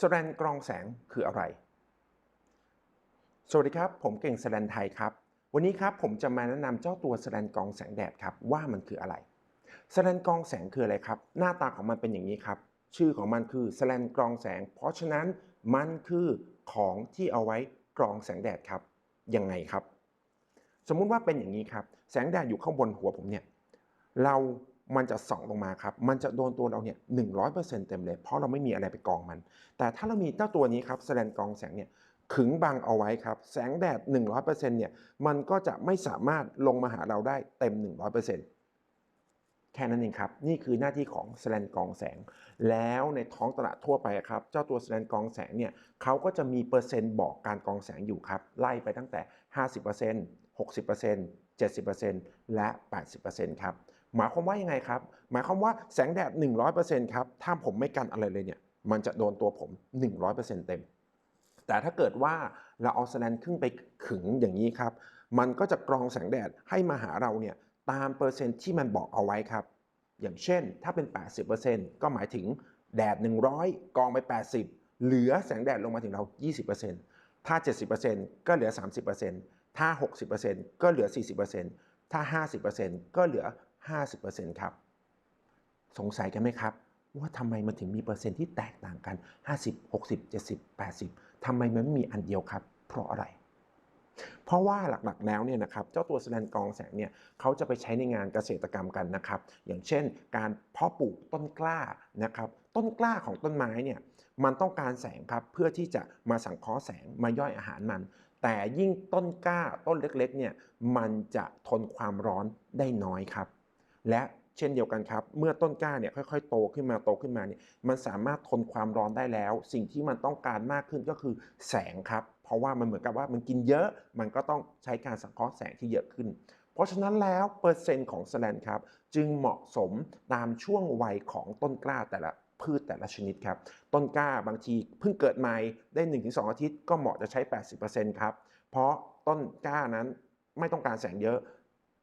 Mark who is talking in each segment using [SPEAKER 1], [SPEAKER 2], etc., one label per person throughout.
[SPEAKER 1] สแลนกรองแสงคืออะไร สวัสดีครับ ผมเก่งสแลนไทยครับ วันนี้ครับผมจะมาแนะนำเจ้าตัวสแลนกรองแสงแดดครับว่ามันคืออะไรสแลนกรองแสงคืออะไรครับ หน้าตาของมันเป็นอย่างนี้ครับ ชื่อของมันคือสแลนกรองแสง เพราะฉะนั้นมันคือของที่เอาไว้กรองแสงแดดครับ ยังไงครับ สมมุติว่าเป็นอย่างนี้ครับ แสงแดดอยู่ข้างบนหัวผมเนี่ย เรา มันจะส่องลงมาครับ มันจะโดนตัวเราเนี่ยหนึ่งร้อยเปอร์เซ็นต็มเลย เพราะเราไม่มีอะไรไปกองมัน แต่ถ้าเรามีเจ้าตัวนี้ครับแสลนกองแสงเนี่ยขึงบังเอาไว้ครับ แสงแดด 100%เนี่ย มันก็จะไม่สามารถลงมาหาเราได้เต็ม 100%แค่นั้นเองครับ นี่คือหน้าที่ของแสลนกองแสง แล้วในท้องตลาดทั่วไปครับ เจ้าตัวแสลนกองแสงเนี่ยเขาก็จะมีเปอร์เซ็นต์บอกการกองแสงอยู่ครับ ไล่ไปตั้งแต่ 50% 60% 70%และ 80%ครับ หมายความว่ายังไงครับ หมายความว่าแสงแดด 100%ครับ ถ้าผมไม่กันอะไรเลยเนี่ย มันจะโดนตัวผม 100%เต็ม แต่ถ้าเกิดว่าเราเอาแสลนขึ้นไปขึงอย่างนี้ครับ มันก็จะกรองแสงแดดให้มาหาเราเนี่ยตามเปอร์เซ็นต์ที่มันบอกเอาไว้ครับ อย่างเช่น ถ้าเป็น 80%ก็หมายถึงแดด 100กรองไป 80 เหลือแสงแดดลงมาถึงเรา 20%ถ้า 70%ก็เหลือ 30%ถ้า 60%ก็เหลือ 40%ถ้า 50%ก็เหลือ 50%ครับ สงสัยกันไหมครับ ว่าทำไมมันถึงมีเปอร์เซ็นต์ที่แตกต่างกัน 50 60 70 80ทำไมมันไม่มีอันเดียวครับ เพราะอะไร เพราะว่าหลักๆแล้วเนี่ยนะครับเจ้าตัวสแสลนกองแสงเนี่ยเขาจะไปใช้ในงานเกษตรกรรมกันนะครับ อย่างเช่น การเพาะปลูกต้นกล้านะครับต้นกล้าของต้นไม้เนี่ยมันต้องการแสงครับเพื่อที่จะมาสังเคราะห์แสงมาย่อยอาหารมันแต่ยิ่งต้นกล้าต้นเล็กๆเนี่ยมันจะทนความร้อนได้น้อยครับ และเช่นเดียวกันครับ เมื่อต้นกล้าเนี่ยค่อยๆ โตขึ้นมาโตขึ้นมาเนี่ยมันสามารถทนความร้อนได้แล้ว สิ่งที่มันต้องการมากขึ้นก็คือแสงครับ เพราะว่ามันเหมือนกับว่ามันกินเยอะ มันก็ต้องใช้การสังเคราะห์แสงที่เยอะขึ้น เพราะฉะนั้นแล้วเปอร์เซ็นต์ของแสลนครับ จึงเหมาะสมตามช่วงวัยของต้นกล้าแต่ละพืชแต่ละชนิดครับ ต้นกล้าบางทีเพิ่งเกิดใหม่ได้ 1-2 อาทิตย์ก็เหมาะจะใช้ 80%ครับ เพราะต้นกล้านั้นไม่ต้องการแสงเยอะ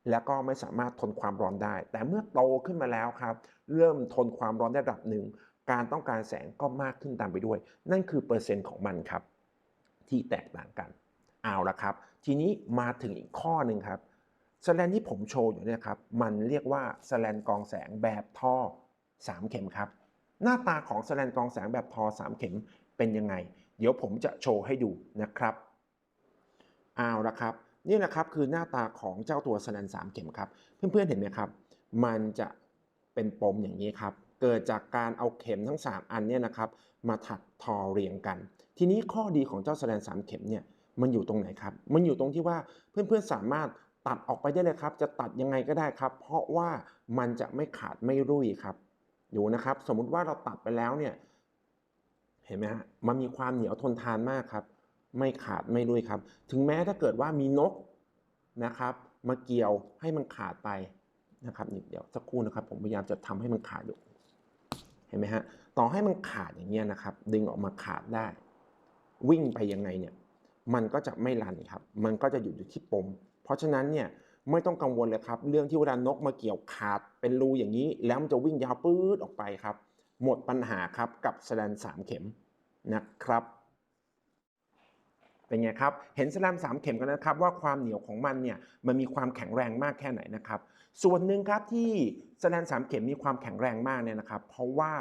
[SPEAKER 1] แล้วก็ไม่สามารถทนความร้อนได้ แต่เมื่อโตขึ้นมาแล้วครับ เริ่มทนความร้อนได้ระดับหนึ่ง การต้องการแสงก็มากขึ้นตามไปด้วย นั่นคือเปอร์เซ็นต์ของมันครับ ที่แตกต่างกัน เอาละครับ ทีนี้มาถึงอีกข้อหนึ่งครับสแลนที่ผมโชว์อยู่เนี่ยครับ มันเรียกว่าสแลนกองแสงแบบท่อ 3 เข็มครับ หน้าตาของสแลนกองแสงแบบท่อ3 เข็มเป็นยังไง เดี๋ยวผมจะโชว์ให้ดูนะครับ เอาละครับ นี่นะครับคือหน้าตาของเจ้าตัวสแลนสามเข็มครับ เพื่อนๆเห็นไหมครับ มันจะเป็นปมอย่างนี้ครับ เกิดจากการเอาเข็มทั้ง 3 อันเนี่ยนะครับ มาถักทอเรียงกัน ทีนี้ข้อดีของเจ้าสแลนสามเข็มเนี่ยมันอยู่ตรงไหนครับ มันอยู่ตรงที่ว่าเพื่อนๆสามารถตัดออกไปได้เลยครับ จะตัดยังไงก็ได้ครับ เพราะว่ามันจะไม่ขาดไม่รุ่ยครับดูนะครับ สมมุติว่าเราตัดไปแล้วเนี่ย เห็นไหมฮะมันมีความเหนียวทนทานมากครับ ไม่ขาดไม่รุยครับ ถึงแม้ถ้าเกิดว่ามีนกนะครับมาเกี่ยวให้มันขาดไปนะครับนิดเดียวสักครู่นะครับ ผมพยายามจะทำให้มันขาดอยู่ เห็นไหมฮะต่อให้มันขาดอย่างเงี้ยนะครับ ดึงออกมาขาดได้ วิ่งไปยังไงเนี่ยมันก็จะไม่รันครับ มันก็จะอยู่อยู่ที่ปม เพราะฉะนั้นเนี่ยไม่ต้องกังวลเลยครับ เรื่องที่เวลานกมาเกี่ยวขาดเป็นรูอย่างนี้ แล้วมันจะวิ่งยาวปื๊ดออกไปครับ หมดปัญหาครับกับแสแลนสามเข็มนะครับ เป็นไงครับ เห็นสแลม3เข็มกันนะครับว่าความเหนียวของมันเนี่ยมันมีความแข็งแรงมากแค่ไหนนะครับ ส่วนหนึ่งครับที่สแลม3เข็มมีความแข็งแรงมากเนี่ยนะครับ เพราะว่า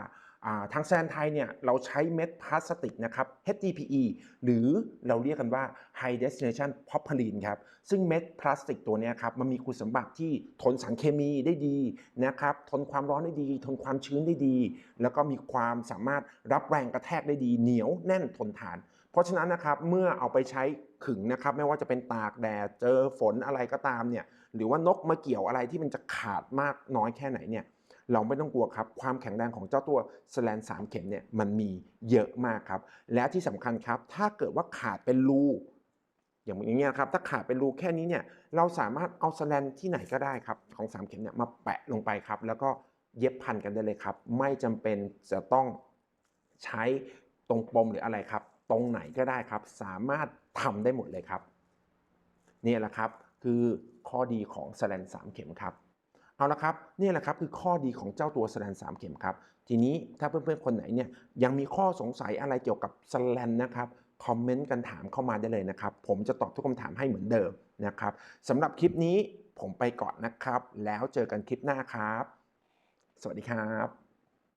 [SPEAKER 1] ทางแซนไทยเนี่ยเราใช้เม็ดพลาสติกนะครับ HDPE หรือเราเรียกกันว่า High Destination Propylene ครับ ซึ่งเม็ดพลาสติกตัวนี้ครับมันมีคุณสมบัติที่ทนสารเคมีได้ดีนะครับทนความร้อนได้ดี ทนความชื้นได้ดี แล้วก็มีความสามารถรับแรงกระแทกได้ดี เหนียวแน่นทนทาน เพราะฉะนั้นนะครับเมื่อเอาไปใช้ขึงนะครับไม่ว่าจะเป็นตากแดดเจอฝนอะไรก็ตามเนี่ยหรือว่านกมาเกี่ยวอะไรที่มันจะขาดมากน้อยแค่ไหนเนี่ย เราไม่ต้องกลัวครับ ความแข็งแรงของเจ้าตัวสแลนสามเข็มเนี่ยมันมีเยอะมากครับ และที่สำคัญครับ ถ้าเกิดว่าขาดเป็นรูอย่างอย่างเงี้ยครับถ้าขาดเป็นรูแค่นี้เนี่ยเราสามารถเอาสแลนที่ไหนก็ได้ครับของ3เข็มเนี่ยมาแปะลงไปครับ แล้วก็เย็บพันกันได้เลยครับ ไม่จำเป็นจะต้องใช้ตรงปมหรืออะไรครับ ตรงไหนก็ได้ครับ สามารถทำได้หมดเลยครับนี่แหละครับคือข้อดีของสแลนสามเข็มครับ เอาละครับนี่แหละครับคือข้อดีของเจ้าตัวสแลนสามเข็มครับ ทีนี้ถ้าเพื่อนๆคนไหนเนี่ยยังมีข้อสงสัยอะไรเกี่ยวกับสแลนนะครับคอมเมนต์กันถามเข้ามาได้เลยนะครับ ผมจะตอบทุกคำถามให้เหมือนเดิมนะครับสำหรับคลิปนี้ผมไปก่อนนะครับ แล้วเจอกันคลิปหน้าครับ สวัสดีครับ